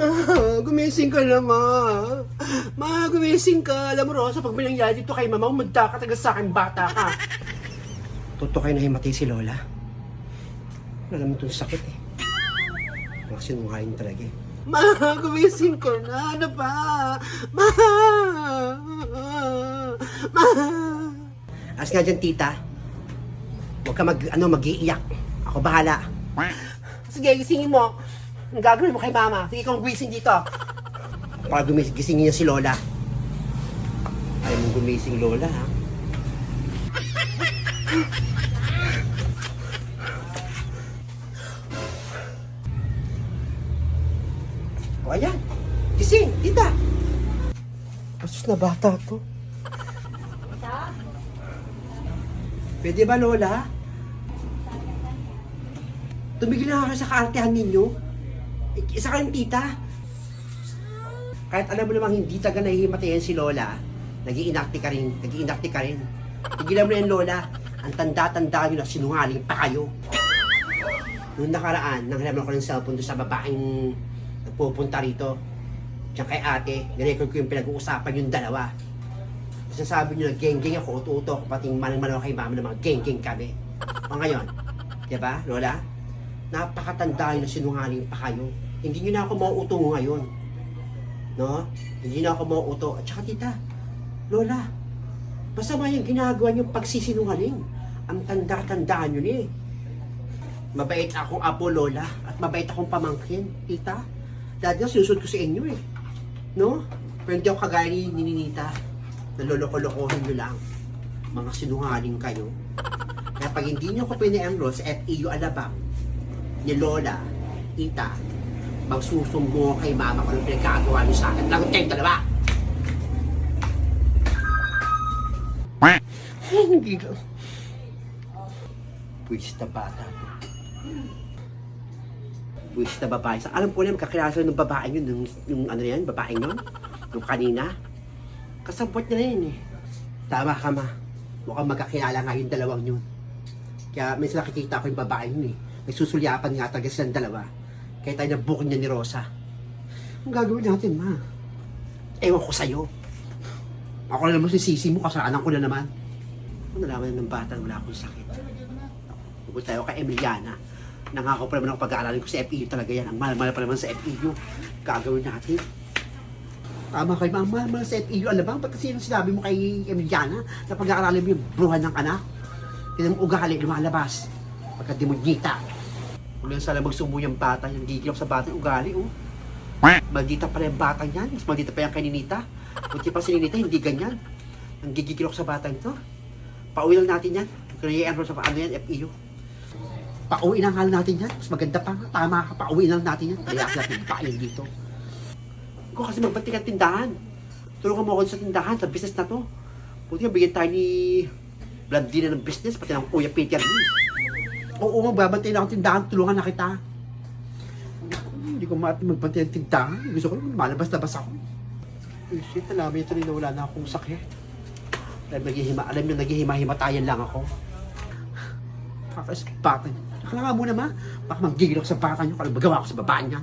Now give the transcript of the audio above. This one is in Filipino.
Ma, gumising ka na, ma. Ma, gumising ka. Alam mo, Rosa, pag may nangyari dito kay mama, umanda ka taga sa akin, bata ka. Totoo kayo na himatay si Lola. Alam mo itong sakit eh. Mga sinungaling talaga eh. Ma, gumising ka na. Ano ba? Ma! Ma! As nga dyan, tita. Huwag ka mag, ano, mag-iiyak. Ako bahala. Sige, gisingin mo. Ang gagawin mo kay mama. Sige kang gumising dito. Para gumising, niya si Lola. Ayaw mong gumising, Lola, ha? O, ayan. Gising, tita. Asus na bata to. Pwede ba, Lola? Tumigil na kayo sa kaartehan ninyo. Isa kayong tita. Kahit alam mo namang hindi taga nahihimatayan si Lola, nag-iinakti ka rin, nag-iinakti ka rin. Tigilan mo na yan, Lola. Ang tanda-tanda nyo na sinungaling pa kayo. Noong nakaraan, nang halaman ko ng cellphone doon sa babaeng nagpupunta rito. Diyan kay ate, nirecord ko yung pinag-uusapan yung dalawa. Kasi sabi nyo na geng-geng ako, uto-uto ako, pati manang-manang kay mama na mga geng-geng kami. O ngayon, di ba, Lola? Napakatanda nyo na sinungaling pa kayo. Hindi nyo na ako mauuto ngayon. No? Hindi na ako mauuto. At saka tita, Lola, masama yung ginagawa nyo pagsisinungaling. Ang tanda-tandaan nyo ni. Mabait akong apo, Lola, at mabait akong pamangkin, tita. Dati nga ko sa inyo eh. No? Pero hindi ako kagaya ni ni Ninita. Naloloko-lokohin nyo lang. Mga sinungaling kayo. Kaya pag hindi nyo ko pina-enroll sa FEU Alabang, ni Lola, Tita, magsusumbong kay Mama kung anong pinagkagawa niyo sa akin. Lagot kayong dalawa! Hindi ka. Pwis na bata. Pwis na babae. Sa, alam ko na, magkakilala sila ng babae yun, yung, yung ano yan, babae yun, yung kanina. Kasabot na yun eh. Tama ka ma. Mukhang magkakilala nga yung dalawang yun. Kaya minsan nakikita ko yung babae yun eh. Nagsusulyapan nga talaga silang dalawa. Kaya tayo nabook niya ni Rosa. Ang gagawin natin, ma? Ewan ko sa'yo. Ako na naman si Sisi mo, kasalanan ko na naman. Kung nalaman ng bata wala akong sakit. Tungkol tayo kay Emiliana. Nangako pa naman ako pag-aaralin ko sa FEU talaga yan. Ang mahal-mahal pa naman sa FEU. Gagawin natin. Tama kay mama, mahal-mahal sa FEU. Alam ba, ba't kasi yung sinabi mo kay Emiliana na pag-aaralin mo yung bruhan ng anak? Tinan mo ugali, lumalabas. Pagka-demonita. Kung lang sana magsumo yung bata, yung gigilok sa bata, ugali, oh. Maldita pala yung bata niyan. Mas maldita pa yung kay Ninita. Buti pa si Ninita, hindi ganyan. Ang gigigilok sa bata nito. Pauwi lang natin yan. Kung i-enroll sa paano yan, FEU. Pauwi lang natin yan. Mas maganda pa. Tama ka, pauwi lang natin yan. Kaya natin pain dito. Ikaw kasi magbanting ang tindahan. Tulungan mo ako sa tindahan, sa business na to. Buti nga, bigyan tayo ni Blandina ng business, pati ng Kuya Peter Luis. Oo nga, babantay na ako tindahan, tulungan na kita. Hindi ko maaari magbantay ng tindahan. Gusto ko lang, malabas-labas ako. Uy, shit, alam ito na wala na akong sakit. Alam, naghihima, alam nyo, naghihima-himatayan lang ako. Kakas bata niya. Akala nga muna ma, baka manggigil ako sa bata niyo, kung magawa ko sa babae niya.